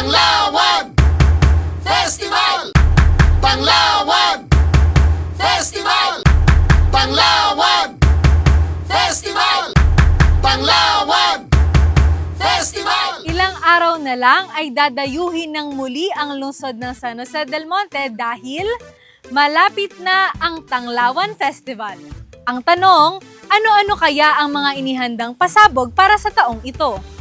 Panglawan Festival Panglawan Festival Panglawan Festival Panglawan Festival Ilang araw na lang ay dadayuhin ng muli ang lungsod ng San Jose del Monte dahil malapit na ang Tanglawan Festival. Ang tanong, ano-ano kaya ang mga inihandang pasabog para sa taong ito?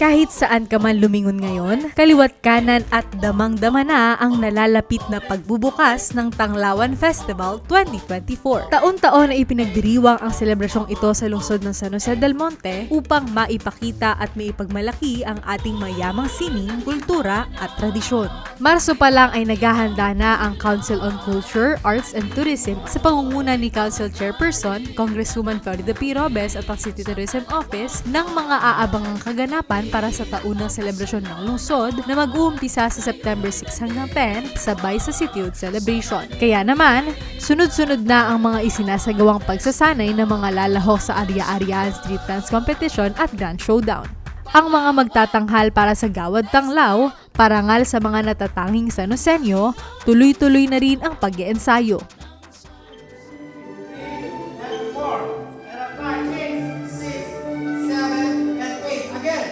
Kahit saan ka man lumingon ngayon, kaliwat kanan at damang-dama na ang nalalapit na pagbubukas ng Tanglawan Festival 2024. Taon-taon na ipinagdiriwang ang selebrasyong ito sa lungsod ng San Jose del Monte upang maipakita at maipagmalaki ang ating mayamang sining, kultura at tradisyon. Marso pa lang ay naghahanda na ang Council on Culture, Arts and Tourism sa pangunguna ni Council Chairperson, Congresswoman Florida P. Robes at ang City Tourism Office ng mga aabangang kaganapan para sa taunang selebrasyon ng lungsod na mag-uumpisa sa September 6 hanggang 10 sabay sa Youth Celebration. Kaya naman, sunod-sunod na ang mga isinasagawang pagsasanay ng mga lalahok sa Arya-Aryahan Street Dance Competition at Grand Showdown. Ang mga magtatanghal para sa Gawad Tanglaw, parangal sa mga natatanging Sanosenyo, tuloy-tuloy na rin ang pag-iensayo.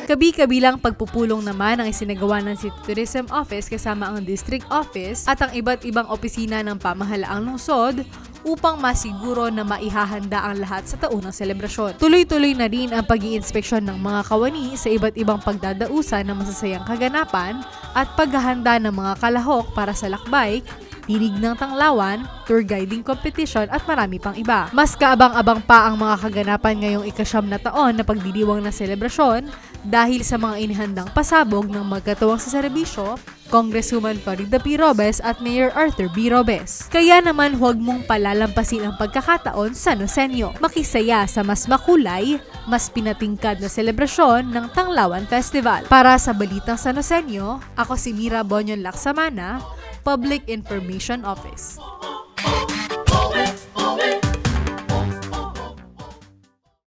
Kabi-kabilang pagpupulong naman ang isinagawa ng City Tourism Office kasama ang District Office at ang iba't ibang opisina ng pamahalaang lungsod upang masiguro na maihahanda ang lahat sa taunang selebrasyon. Tuloy-tuloy na rin ang pag iinspeksyon ng mga kawani sa iba't ibang pagdadausan ng masasayang kaganapan at paghahanda ng mga kalahok para sa lakbay, tinig ng tanglawan, tour guiding competition at marami pang iba. Mas kaabang-abang pa ang mga kaganapan ngayong ikasyam na taon na pagdiriwang ng selebrasyon dahil sa mga inihandang pasabog ng magkatuwang sa serbisyo, Congresswoman Florida P. Robes at Mayor Arthur B. Robes. Kaya naman huwag mong palalampasin ang pagkakataon sa Nosenyo. Makisaya sa mas makulay, mas pinatingkad na selebrasyon ng Tanglawan Festival. Para sa Balitang sa Nosenyo, ako si Mira Bonyon Laksamana, Public Information Office.